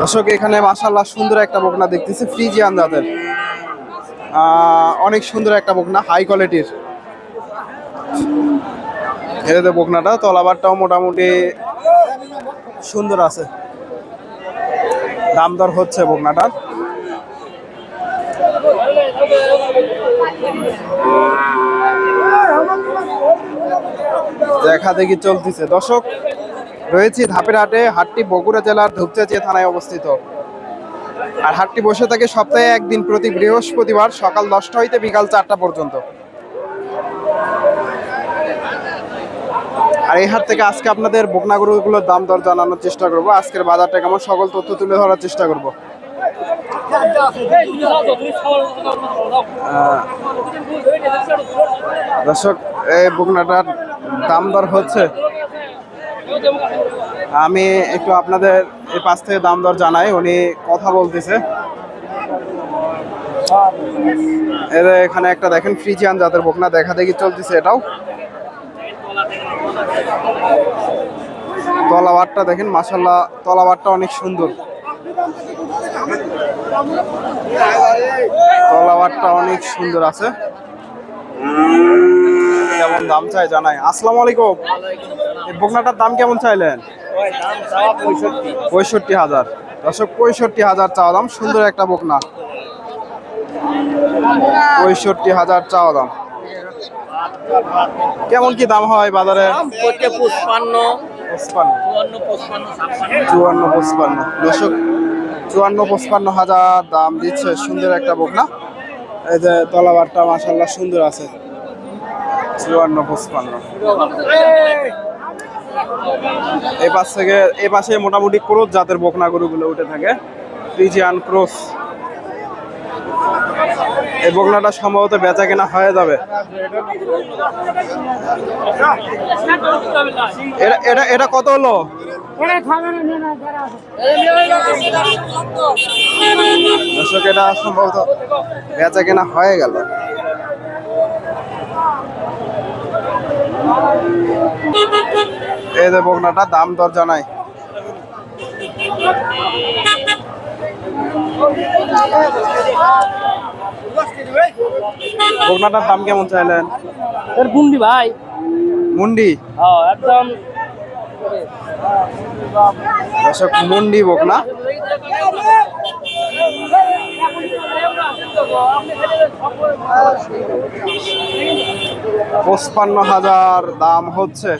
দর্শক, এখানে মাসাল্লাহ সুন্দর একটা বকনা দেখতেছি ফ্রিজিয়ান জাতের অনেক সুন্দর একটা বকনা হাই কোয়ালিটির এটাতে বকনাটা, তলাবারটাও মোটামুটি সুন্দর আছে। দাম দর হচ্ছে বকনাটার। দেখা দেখি চলতেছে। দর্শক রয়েছি ধাপের হাটে, হাটটি বগুড়া জেলার ধূপচাচিয়া থানায় অবস্থিত। আর হাটটি বসে থাকে সপ্তাহে একদিন প্রতি বৃহস্পতিবার সকাল দশটা হইতে বিকাল চারটা পর্যন্ত। আর এই হাট থেকে আজকে আপনাদের বকনা গরুগুলোর দাম দর জানানোর চেষ্টা করব। আজকের বাজারটা কেমন? সকল তথ্য তুলে ধরার চেষ্টা করব। দর্শক, এই বকনাটার দাম দর হচ্ছে? আমি একটু আপনাদের এই পাশ থেকে দাম দর জানাই, উনি কথা বলতেছে। এর এখানে একটা দেখেন, ফ্রিজিয়ান জাতের বকনা, দেখা দেখি চলতেছে এটাও। তলাবারটা দেখেন মাসাল্লাহ তলাবারটা অনেক সুন্দর। তলাবারটা অনেক সুন্দর আছে। কেমন দাম চাই জানাই। আসসালামু আলাইকুম। বকনাটার দাম কেমন চাইলেন? পঁয়ষট্টি। হাজার। দর্শক পঁয়ষট্টি হাজার চাওয়া দাম সুন্দর একটা বকনা। পঁয়ষট্টি হাজার চাওয়া দাম। কেমন কি দাম হয় বাজারে? পঁচপান্ন। চুয়ান্ন চুয়ান্ন পঁচপান্ন। দর্শক চুয়ান্ন পঁচপান্ন হাজার দাম দিচ্ছে সুন্দর একটা বকনা। এই যে তলাবারটা মাসাল্লাহ সুন্দর আছে। চুয়ান্ন পঁচপান্ন। এই পাশ থেকে, এই পাশে মোটামুটি ক্রোস জাতের বকনা গরুগুলো উঠে থাকে। ফ্রিজিয়ান ক্রোস এই বকনাটা সম্ভবত বেচা কেনা হয়ে যাবে। এটা এটা এটা কত হলো? এটা সম্ভবত বেচা কেনা হয়ে গেল। এই যে বকনাটা দাম দর জানাই। বকনাটার দাম কেমন চাইলেন? এর বুন্ডি ভাই। মুন্ডি? হ্যাঁ একদম। দর্শক মুন্ডি বকনা। পঁচপান্ন হাজার দাম হচ্ছে।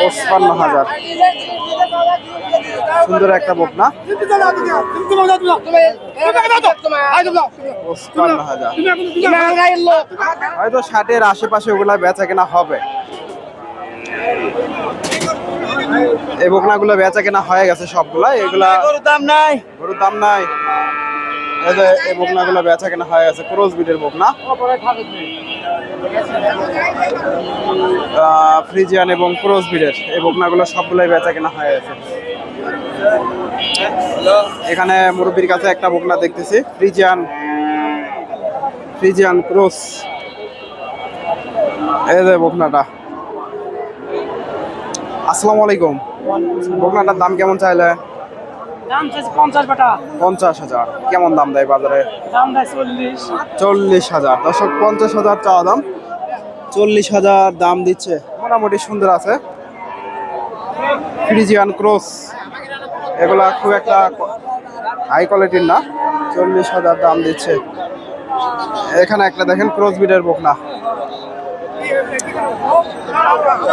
পঁচপান্ন হাজার। সুন্দর একটা পঁচপান্ন হাজার। হয়তো ষাটের আশেপাশে ওগুলা বেচা কেনা হবে। এই বকনাগুলো বেচা কেনা হয়ে গেছে সবগুলা। এগুলা দাম নাই। গরুর দাম নাই। এই এই বকনাগুলো বেচা কেনা হয়ে গেছে, ক্রোজ বিটের বকনা। ফ্রিজিয়ান এবং ক্রোজ বিটের এই বকনাগুলো সবগুলাই বেচা কেনা হয়ে গেছে। এখানে মুরব্বীর কাছে একটা বকনা দেখতেছি, ফ্রিজিয়ান ফ্রিজিয়ান ক্রোস এই যে বকনাটা। আসসালামু আলাইকুম। বকনাটার দাম কেমন চাইলে দাম চাইছে পঞ্চাশ হাজার। কেমন দাম দেয় বাজারে? দাম দেয় চল্লিশ। চল্লিশ হাজার। দশক পঞ্চাশ হাজার চাওয়া দাম। চল্লিশ হাজার দাম দিচ্ছে। মোটামুটি সুন্দর আছে। Friesian cross. এগুলা খুব একটা হাই কোয়ালিটির না। চল্লিশ হাজার দাম দিচ্ছে। এখানে একটা দেখেন ক্রস বিডের বকনা।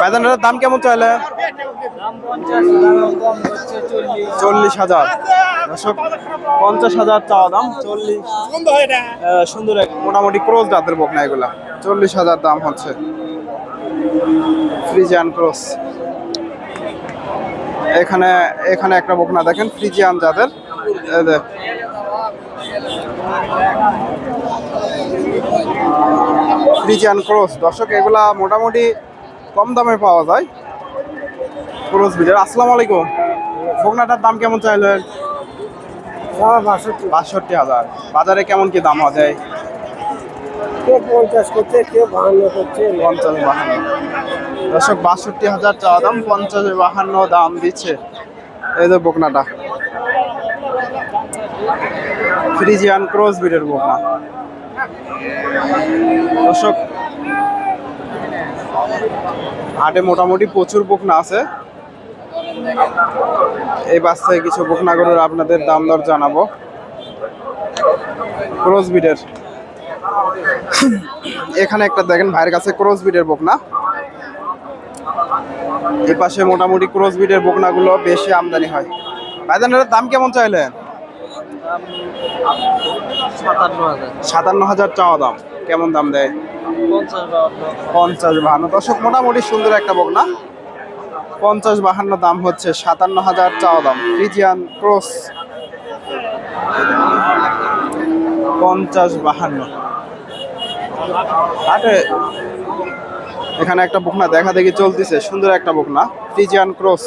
বেদানাটার দাম কেমন চাইলে? চল্লিশ হাজার। পঞ্চাশ হাজার চাওয়া দাম, চল্লিশ। সুন্দর এক, মোটামুটি ক্রোজ জাতের বকনা এগুলা। চল্লিশ হাজার দাম হচ্ছে। Friesian cross. এখানে এখানে একটা বকনা দেখেন, ফ্রিজিয়ান জাতের। Friesian cross. দর্শক, এগুলা মোটামুটি কম দামে পাওয়া যায়। ক্রস বিডের আসসালামু আলাইকুম। বকনাটার দাম কেমন চাইলেন? বাষট্টি। হাজার। বাজারে কেমন কি দাম হয় কেউ পঞ্চাশ করছে কেউ বাহান্ন করছে পঞ্চাশ বাহান্ন। দর্শক বাষট্টি হাজার চাওয়া দাম পঞ্চাশ বাহান্ন দাম দিচ্ছে। এই যে বকনাটা ফ্রিজিয়ান ক্রস বিডের বকনা দর্শক হাটে মোটামুটি প্রচুর বকনা আছে। এই বাচ্চায় কিছু বকনা গরুর আপনাদের দাম দর জানাব। ক্রস বিডের এখানে একটা দেখেন ভাইয়ের কাছে ক্রস বিডের বকনা। এই পাশে মোটামুটি ক্রস বিডের বকনাগুলো বেশি আমদানি হয়। ভাইজান এটার দাম কেমন চাইলেন সাতান্ন হাজার চাওয়া দাম। কেমন দাম দেয়? পঞ্চাশ বাহান্ন। দশক মোটামুটি সুন্দর একটা বকনা। পঞ্চাশ বাহান্ন দাম হচ্ছে সাতান্ন হাজার চাওয়া দাম। ফ্রিজিয়ান ক্রস পঞ্চাশ বাহান্ন। আরে এখানে একটা বকনা দেখা দেখি চলতেছে। সুন্দর একটা বকনা ফ্রিজিয়ান ক্রস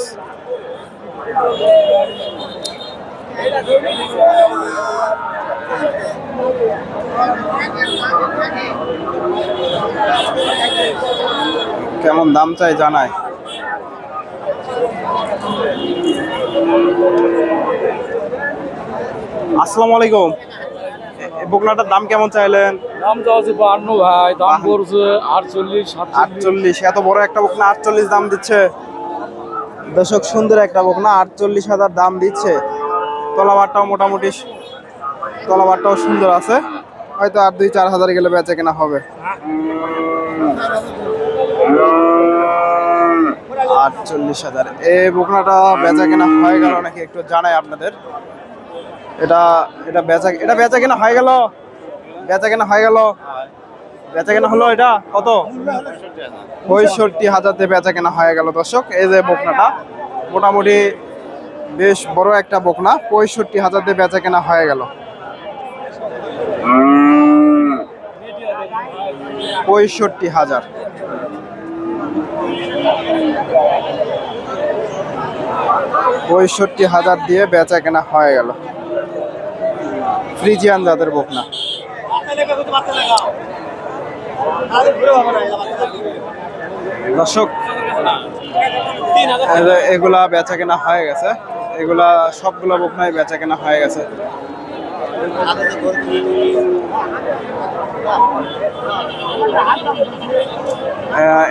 কেমন দাম চাই জানায় আসসালামু আলাইকুম। বকনাটার দাম কেমন চাইলেন? দাম তো আছে বাহান্ন ভাই দাম। পড়ছে আটচল্লিশ আটচল্লিশ এত বড় একটা বকনা আটচল্লিশ দাম দিচ্ছে। দর্শক সুন্দর একটা বকনা আটচল্লিশ হাজার দাম দিচ্ছে। তলাবারটাও মোটামুটি তলাবারটাও সুন্দর আছে। হয়তো আর দুই চার হাজার গেলে বেচে কেনা হবে। আটচল্লিশ হাজার। এই বকনাটা বেচা কেনা হয়ে গেল নাকি একটু জানাই আপনাদের। এটা এটা বেচা এটা বেচা কেনা হয়ে গেল। বেচা কেনা হয়ে গেল। বেচা কেনা হলো এটা? কত? পঁয়ষট্টি হাজার দিয়ে বেচা কেনা হয়ে গেল দর্শক। এই যে বকনাটা, মোটামুটি বেশ বড় একটা বকনা। পঁয়ষট্টি হাজার দিয়ে বেচা কেনা হয়ে গেল। পঁয়ষট্টি হাজার। পঁয়ষট্টি হাজার দিয়ে বেচা কেনা হয়ে গেল। ফ্রিজিয়ান জাতের বকনা। দর্শক এগুলা বেচা কেনা হয়ে গেছে। এগুলা সবগুলো বকনাই বেচা কেনা হয়ে গেছে।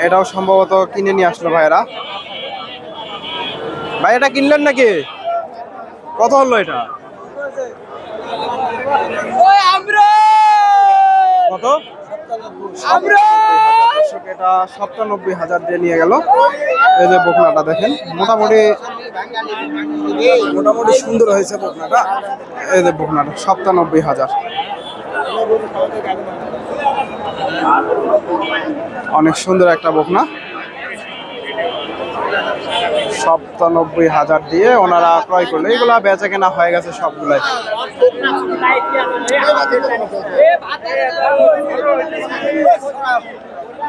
এটাও সম্ভবত কিনে নিয়ে আসলো ভাইরা ভাই এটা কিনলেন নাকি? কত হলো এটা? কত? এটা সপ্তানব্বই হাজার দিয়ে নিয়ে গেল। এই যে বকনাটা দেখেন মোটামুটি মোটামুটি সুন্দর হয়েছে বকনাটা। এই যে বকনাটা সপ্তানব্বই হাজার। অনেক সুন্দর একটা বকনা। সপ্তানব্বই হাজার দিয়ে ওনারা ক্রয় করল। এগুলা বেচা কেনা হয়ে গেছে সবগুলাই।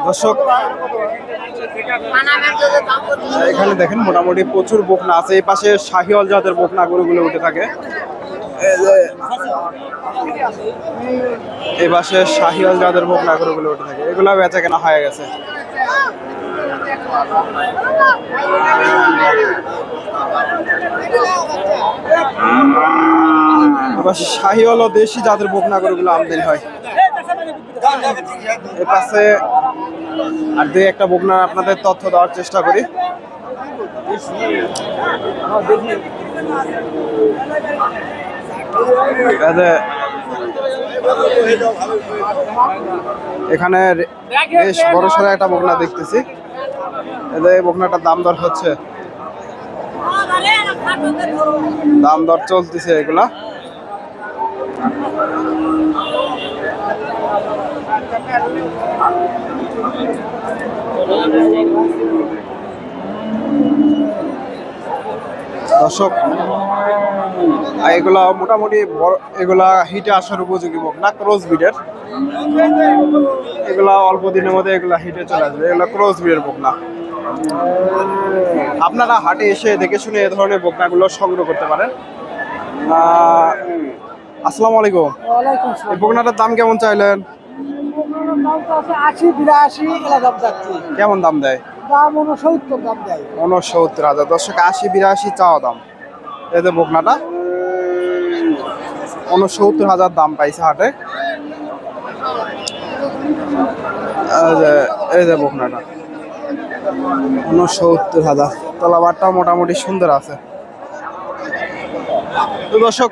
দর্শক, এখানে দেখেন মোটামুটি প্রচুর বকনা আছে। এই পাশে শাহিওয়াল জাতের বকনা গরুগুলো উঠে থাকে। এই পাশে শাহিওয়াল জাতের বকনা গরুগুলো উঠে থাকে। এগুলা বেচা কেনা হয়ে গেছে। শাহিওয়াল ও দেশি জাতের বকনা গরুগুলো আমদানি হয়। এই পাশে আর দুই একটা বকনা আপনাদের তথ্য দেওয়ার চেষ্টা করি। এখানে বেশ বড় সড়ো একটা বকনা দেখতেছি। এই বকনাটার দাম দর হচ্ছে। দাম দর চলতেছে এগুলা। দর্শক এগুলা মোটামুটি এগুলা হিটে আসার উপযোগী বক না ক্রস বিডের এগুলা অল্প দিনের মধ্যে এগুলা হিটে চলে আসবে। এগুলা ক্রস বিডের বক না। আপনারা হাটে এসে দেখে শুনে এ ধরনের বকনাগুলো সংগ্রহ করতে পারেন। আসসালামু আলাইকুম। এই বকনাটার দাম কেমন চাইলেন? আশি বিরাশি এলাকা যাচ্ছি কেমন দাম দেয়? দাম উনসত্তর দাম দেয়। উনসত্তর হাজার। দর্শক আশি বিরাশি চাওয়া দাম। এই যে বকনাটা। উনসত্তর হাজার দাম পাইছে হাটে। এই যে- এই যে বকনাটা। উনসত্তর হাজার। মোটামুটি সুন্দর আছে। দর্শক